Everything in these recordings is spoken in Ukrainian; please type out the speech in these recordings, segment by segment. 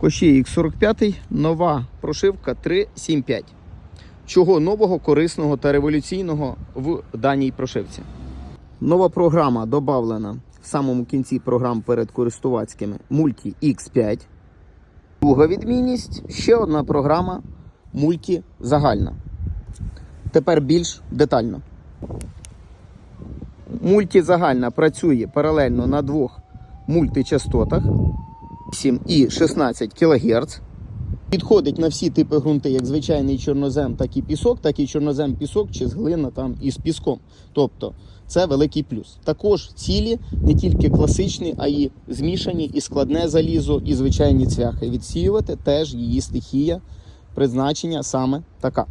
Кощей X45, нова прошивка 375. Чого нового, корисного та революційного в даній прошивці? Нова програма додавлена в самому кінці програм перед користувацькими Multi X5. Друга відмінність ще одна програма Multi загальна. Тепер більш детально. Мультизагальна працює паралельно на двох мультичастотах 8 і 16 кГц. Підходить на всі типи ґрунти, як звичайний чорнозем, так і пісок, так і чорнозем пісок чи з глина там із піском. Тобто це великий плюс. Також цілі не тільки класичні, а й змішані і складне залізо, і звичайні цвяхи. Відсіювати теж її стихія, призначення саме така.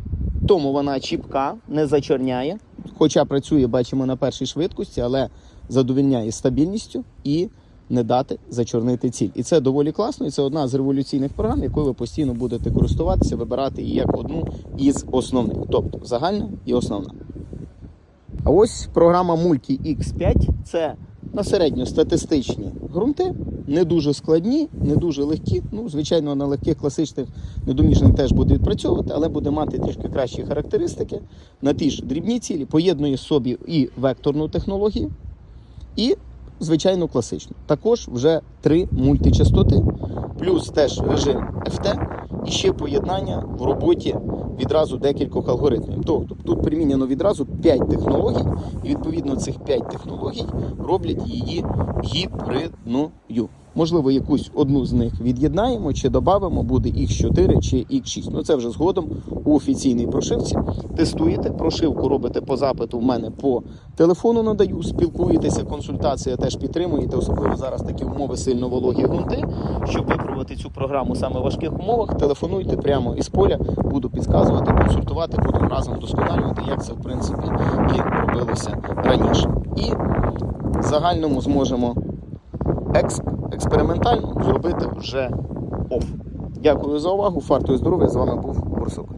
Тому вона чіпка, не зачорняє, хоча працює, бачимо, на першій швидкості, але задовільняє стабільністю і не дати зачорнити ціль. І це доволі класно, і це одна з революційних програм, якою ви постійно будете користуватися, вибирати її як одну із основних, тобто загальна і основна. А ось програма Multi X5 це на середньостатистичні ґрунти, не дуже складні, не дуже легкі. Ну, звичайно, на легких класичних недоміжних теж буде відпрацьовувати, але буде мати трішки кращі характеристики на ті ж дрібні цілі, поєднує собі і векторну технологію, і звичайно класичну. Також вже три мультичастоти, плюс теж режим FT і ще поєднання в роботі відразу декількох алгоритмів. Тобто тут приміняно відразу 5 технологій, і відповідно цих 5 технологій роблять її гібридною. Можливо, якусь одну з них від'єднаємо чи додамо, буде X4 чи X6. Ну це вже згодом у офіційній прошивці. Тестуєте, прошивку робите по запиту в мене по телефону надаю, спілкуєтеся, консультація теж підтримуєте, особливо зараз такі умови сильно вологі грунти. Щоб випробувати цю програму саме в важких умовах, телефонуйте прямо із поля, буду підказувати, консультувати, будемо разом вдосконалювати, як це в принципі і робилося раніше. І в загальному зможемо експ, експериментально зробити вже оф. Дякую за увагу. Фарту здоров'я. З вами був Борсук.